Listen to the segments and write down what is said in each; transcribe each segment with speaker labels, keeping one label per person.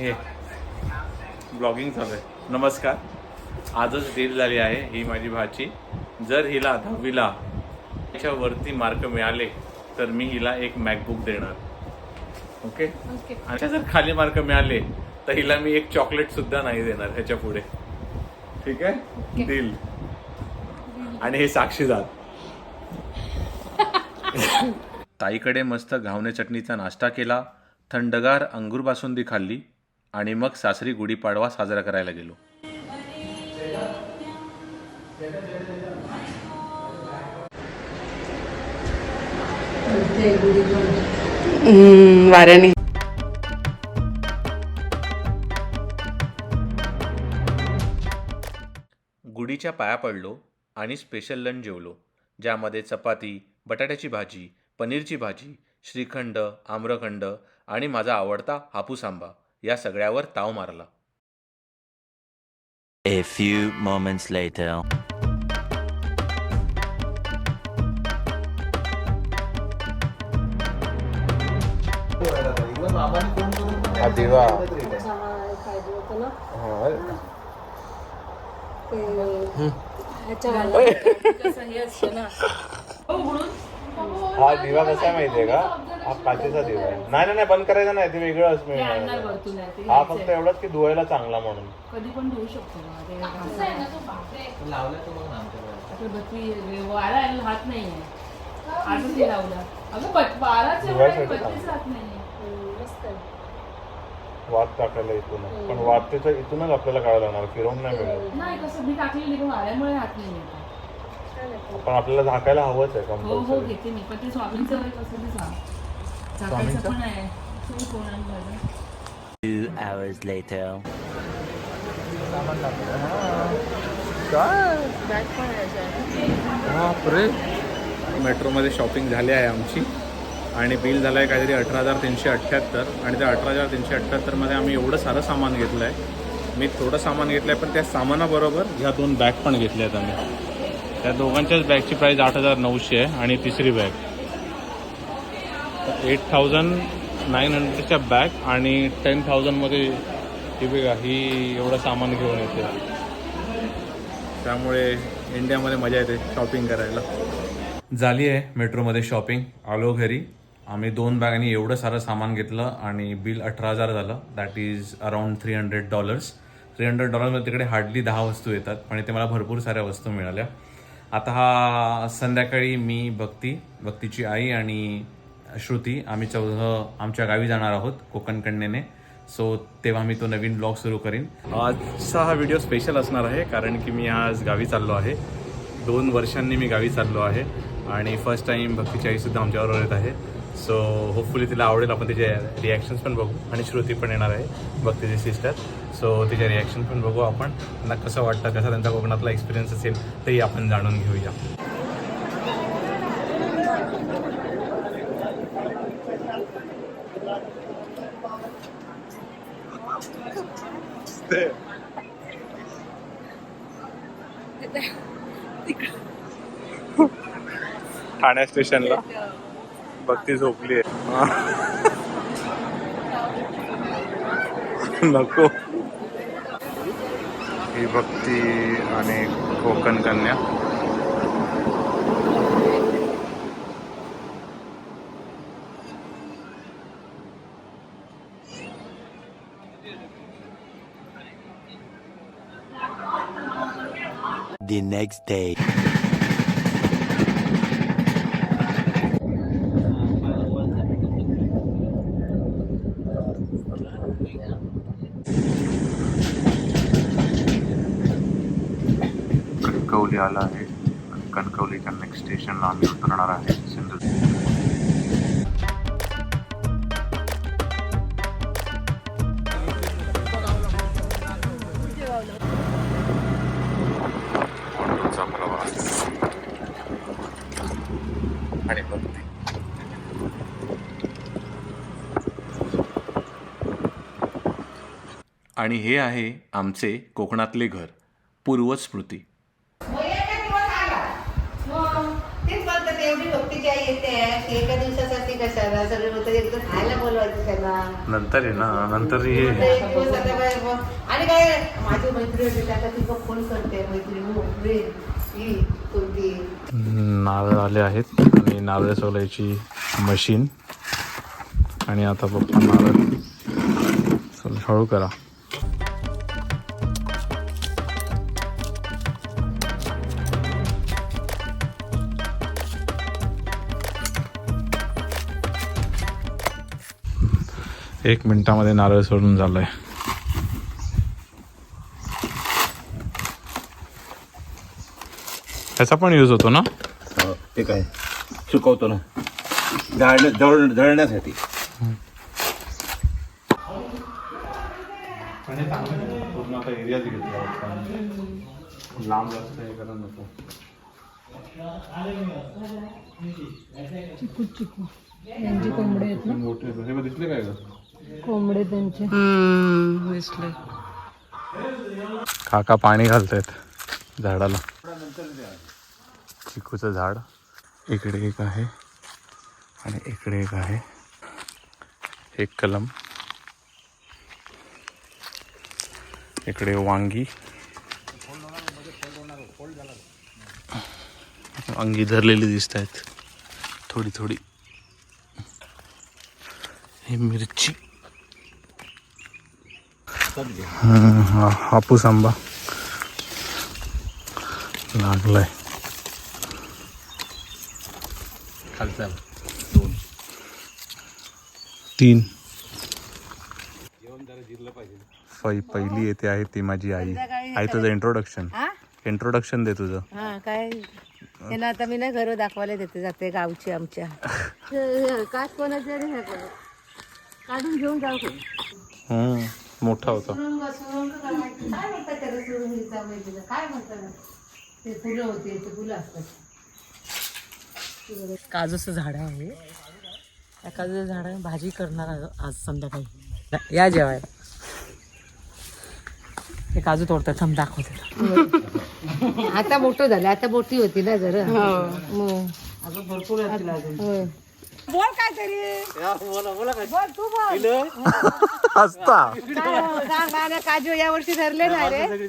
Speaker 1: हे. ब्लॉगिंग चालू आहे. नमस्कार. आजच डील झाली आहे ही माझी भाची. जर हिला दहावीला त्याच्या वरती मार्क मिळाले तर मी हिला एक मॅकबुक देणार. ओके आणि जर खाली मार्क मिळाले तर हिला मी एक चॉकलेट सुद्धा नाही देणार ह्याच्या पुढे. ठीक आहे. डील आणि हे साक्षीदार ताईकडे मस्त घावणे चटणीचा नाश्ता केला थंडगार अंगूर बासुंदी खाल्ली आणि मग सासरी गुढीपाडवा साजरा करायला गेलो.
Speaker 2: वाऱ्याने.
Speaker 1: गुढीच्या पाया पडलो आणि स्पेशल लंच जेवलो ज्यामध्ये चपाती बटाट्याची भाजी पनीरची भाजी श्रीखंड आम्रखंड आणि माझा आवडता हापूस आंबा. या सगळ्यावर ताव मारला.
Speaker 3: A few moments later.
Speaker 4: कसं हे.
Speaker 5: हा दिवा कसा आहे माहितीये का? हा काचेचा दिवा आहे. नाही नाही नाही बंद करायचा नाही ते वेगळंच मिळणार
Speaker 4: वरतून आहे ते
Speaker 5: हा फक्त एवढंच की धुवायला चांगला म्हणून.
Speaker 4: कधी पण धुवू शकतो ते बत्ती वारा आहे, हात नाही आहे. आजच हे लावला. अगं बट- बाराच एवढं आहे,
Speaker 5: धुवायसाठी
Speaker 4: बत्तीस हात नाही
Speaker 5: वाद टाकायला इथून. पण वाद तिथं इथूनच आपल्याला काढायला लागणार फिरवून नाही मिळत.
Speaker 4: नाही कसं मी टाकलेली पण वाऱ्यामुळे हात नाही
Speaker 5: पण आपल्याला झाकायला हवंच आहे
Speaker 4: हो हो
Speaker 5: कंपल्सरी
Speaker 4: घेते मी पण ते स्वामींचं वगैरे कसं ते सांग. झाकायचं पण आहे ते कोणाला
Speaker 3: Two hours later.
Speaker 4: बॅग पण आहे
Speaker 1: मेट्रोमध्ये शॉपिंग झाली आहे आमची. आणि बिल झालं आहे काहीतरी अठरा हजार तीनशे अठ्ठ्याहत्तर आणि त्या अठरा हजार तीनशे अठ्ठ्याहत्तरमध्ये आम्ही एवढं सारं सामान घेतलं आहे मी थोडं सामान घेतलं आहे पण त्या सामानाबरोबर ह्या दोन बॅग पण घेतल्या आहेत आम्ही. त्या दोघांच्याच बॅगची प्राईस आठ हजार नऊशे आहे आणि तिसरी बॅग एट थाउजंड नाईन हंड्रेडच्या बॅग आणि टेन थाउजंडमध्ये ही बघा ही एवढं सामान घेऊन येते. त्यामुळे इंडियामध्ये मजा येते शॉपिंग करायला. झाली आहे मेट्रोमध्ये शॉपिंग. आलो घरी. आम्ही दोन बॅगांनी एवढं सारं सामान घेतलं आणि बिल अठरा हजार झालं. That is around three hundred dollars three hundred डॉलरमध्ये तिकडे हार्डली दहा वस्तू येतात पण इथे मला भरपूर साऱ्या वस्तू मिळाल्या. आता हा संध्याकाळी मी भक्ती भक्तीची आई आणि श्रुती आम्ही चौदह आमच्या गावी जाणार आहोत कोकण कन्येने. सो तेव्हा मी तो नवीन ब्लॉग सुरू करीन. आजचा हा व्हिडिओ स्पेशल असणार आहे कारण की मी आज गावी चाललो आहे. दोन वर्षांनी मी गावी चाललो आहे आणि फर्स्ट टाईम भक्तीची आईसुद्धा आमच्याबरोबर येत आहे. सो होपफुली तिला आवडेल आपण तिचे रिॲक्शन्स पण बघू. आणि श्रुती पण येणार आहे भक्तीची सिस्टर सो तिचे रिॲक्शन पण बघू आपण. त्यांना कसं वाटतं कसा त्यांचा कोकणातला एक्सपिरियन्स असेल तेही आपण जाणून घेऊया. ठाणे स्टेशनला. भक्ती झोपली आहे. नको. ही भक्ती आणि Konkan Kanya.
Speaker 3: The next day.
Speaker 1: Kankavli आला आहे. कणकवलीच्या नेक्स्ट स्टेशनला आम्ही उतरणार आहे. सिंधुदुर्ग. आणि हे आहे आमचे कोकणातले घर पूर्वस्मृती. नंतर आहे ना नंतर
Speaker 2: आणि काय माझी मैत्री होती फोन करते मैत्रीण हो ही
Speaker 1: नारळ आले आहेत आणि नारळ सोलायची मशीन. आणि आता पप्पा नारळ. चल हळू करा. एक मिनिटामध्ये नारळ सोडून झालंय. त्याचा पण यूज होतो ना?
Speaker 6: हो, ते काय? सुकवतो ना. जाळ जळ जळण्यासाठी.
Speaker 1: पूर्ण आता एरियाच घेतला लांब जास्त हे करा नको.
Speaker 4: चिकू चिकू. यांचे कोंबडे आहेत ना?
Speaker 1: मोठे. हे दिसले काय ग
Speaker 4: कोंबडे त्यांचे. दिसले.
Speaker 1: काका पाणी घालतायत झाडाला. चिकूचं झाड. इकडे एक आहे आणि इकडे एक आहे. एक कलम. इकडे वांगी. वांगी धरलेली दिसत आहेत थोडी थोडी. ही मिरची. हा हापूस आंबा. लागलाय.
Speaker 6: खालचा.
Speaker 1: तीन. पहि- पहिली येते आहे ती माझी आई. आई तुझं इंट्रोडक्शन
Speaker 2: हा
Speaker 1: इंट्रोडक्शन दे तुझं.
Speaker 2: हा काय? त्यांना आता मी ना घर दाखवायला देते जाते गावची आमच्या. कोणाच्या कोण? काढून घेऊन जाऊ
Speaker 1: मोठा होता.
Speaker 2: काय म्हणतात काय म्हणतात? ते फुलं ते फुलं असतात.
Speaker 4: काजूचं झाड आहे. त्या काजूचं झाड भाजी करणार आज संध्याकाळी. या जेवाय. हे काजू तोडतात थांब दाखवते.
Speaker 2: आता मोठं झालं आता मोठी होती ना जरा. मग. होय. बोल काय तरी बोल तू बोल.
Speaker 1: हसता.
Speaker 2: काय- सांग ना, काजू या वर्षी धरले नाही रे.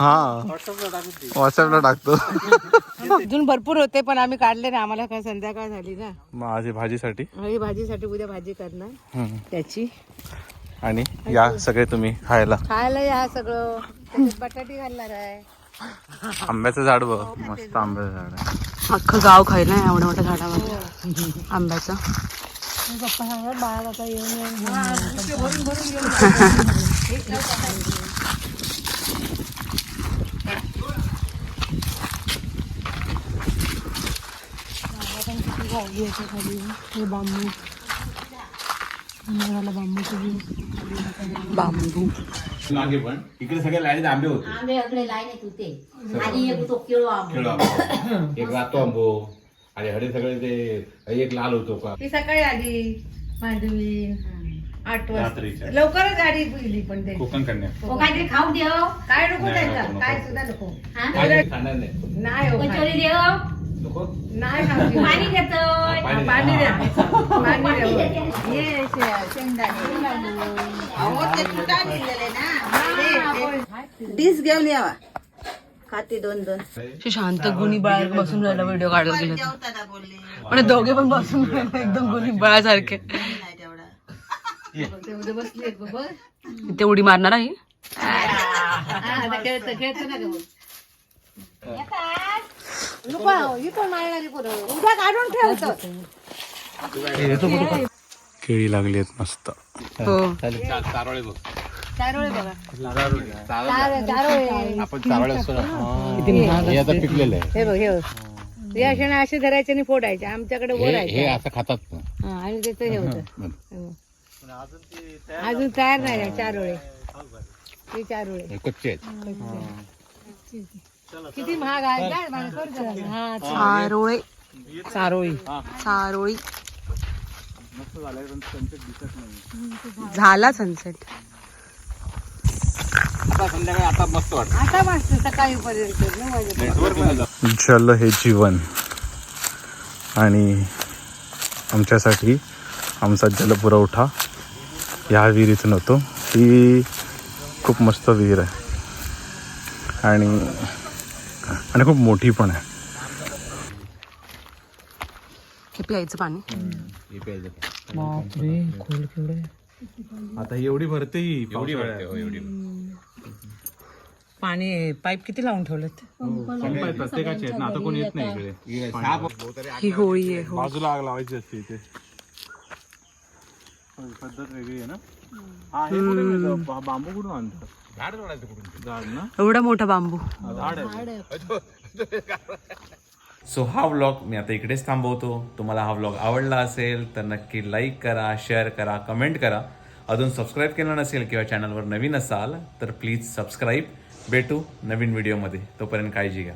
Speaker 1: हा. व्हॉट्सअपला टाकतो.
Speaker 2: अजून भरपूर होते पण आम्ही काढले ना आम्हाला काय संध्याकाळ झाली ना.
Speaker 1: हे भाजीसाठी.
Speaker 2: ही भाजीसाठी उद्या भाजी करणार.
Speaker 1: हम्म.
Speaker 2: त्याची.
Speaker 1: आणि या सगळे तुम्ही खायला.
Speaker 2: खायला या सगळं. त्याच्यात बटाटी घालणार आहे
Speaker 1: आंब्याचं झाड बघ. मस्त आंब्याचं झाड आहे.
Speaker 4: अख्खं गाव खायला एवढ्या मोठ्या झाडामध्ये आंब्याचं. बांबू.
Speaker 6: मागे पण. इकडे सगळे लाईनीत आंबे होते.
Speaker 7: आंबे आपले लाईनीत होते. आणि एक तो केळो आंबा.
Speaker 6: खेळो आंबे. एक रातो आंबो. आणि हडे सगळे ते एक लाल होतो का?
Speaker 2: ती सकाळी आली मांडवी आठ वाजता.
Speaker 1: रात्रीच्या.
Speaker 2: लवकरच गाडी गेली पण ते.
Speaker 1: कोकण कन्या.
Speaker 7: हो काहीतरी खाऊ देव.
Speaker 2: काय नको
Speaker 1: नाही,
Speaker 2: त्यांना?
Speaker 1: नको,
Speaker 2: काय
Speaker 1: नको.
Speaker 2: सुद्धा नको.
Speaker 7: हा?
Speaker 6: काय नाही.
Speaker 2: नाही हो
Speaker 7: कचोरी. देव?
Speaker 2: नाही.
Speaker 7: पाणी
Speaker 2: द्या. द्या. शेंगदाणे डिश घेऊन यावा. खाती दोन दोन.
Speaker 4: शांत गुणी बाळा बसून राहिला व्हिडिओ काढायला गेले. म्हणजे दोघे पण बसून राहिले एकदम गुणी बाळासारखे.
Speaker 2: ते
Speaker 4: उडी मारणार आहे?
Speaker 2: हा, पण पोरं उद्या काढून ठेवतो
Speaker 1: केळी लागली आहेत मस्त.
Speaker 4: हो.
Speaker 6: चारोळे बघ.
Speaker 2: चारोळे. बघा चार- चारोळे.
Speaker 6: आपण चारोळे असतो ना. हे. आता पिकलेलं आहे.
Speaker 2: हे बघ हे बघ. हे असे ना असे धरायचे आणि फोडायचे. आमच्याकडे
Speaker 6: हे हे
Speaker 2: ओढायचे
Speaker 6: असं खातात ना.
Speaker 2: हा, आणि त्याचं हे होतं.
Speaker 6: हं.
Speaker 2: हो. अजून तयार नाही आहे चारोळे. हे चारोळे.
Speaker 6: हे. कच्चे आहेत.
Speaker 2: किती महाग आहे काय? महाग कर जरा. हा
Speaker 4: चारोळी चारोळी चारोळी झाला सनसेट
Speaker 6: आता संध्याकाळी आता मस्त वाटतं.
Speaker 2: आता वाजतं सकाळी पर्यंत नऊ वाजेपर्यंत
Speaker 1: जल हे जीवन आणि आमच्यासाठी आमचा जलपुरवठा ह्या विहिरीतून होतो ही खूप मस्त विहीर आहे. आणि आणि खूप मोठी पण आहे.
Speaker 4: हे प्यायचं पाणी.
Speaker 1: आता एवढी भरते ही एवढी भरते
Speaker 4: पाणी पाईप किती लावून ठेवलेत?
Speaker 1: प्रत्येकाचे आहेत ना आता कोणी येत नाही इकडे.
Speaker 4: ही होळी आहे हो
Speaker 1: बाजूला आग लावायची असते इथे. पद्धत वेगळी आहे ना? हा हे कुठे मिळतं? बा- बांबू कुठून आणतात? झाड तोडायचं कुठून? झाड ना?
Speaker 4: एवढा मोठा बांबू.
Speaker 1: सो हा व्लॉग मी आता इकडेच थांबवतो. तुम्हाला हा व्लॉग आवडला असेल तर नक्की लाईक करा शेअर करा कमेंट करा. अजून सबस्क्राईब केलं नसेल किंवा चॅनलवर नवीन असाल तर प्लीज सबस्क्राईब भेटू नवीन व्हिडिओमध्ये तोपर्यंत काळजी घ्या.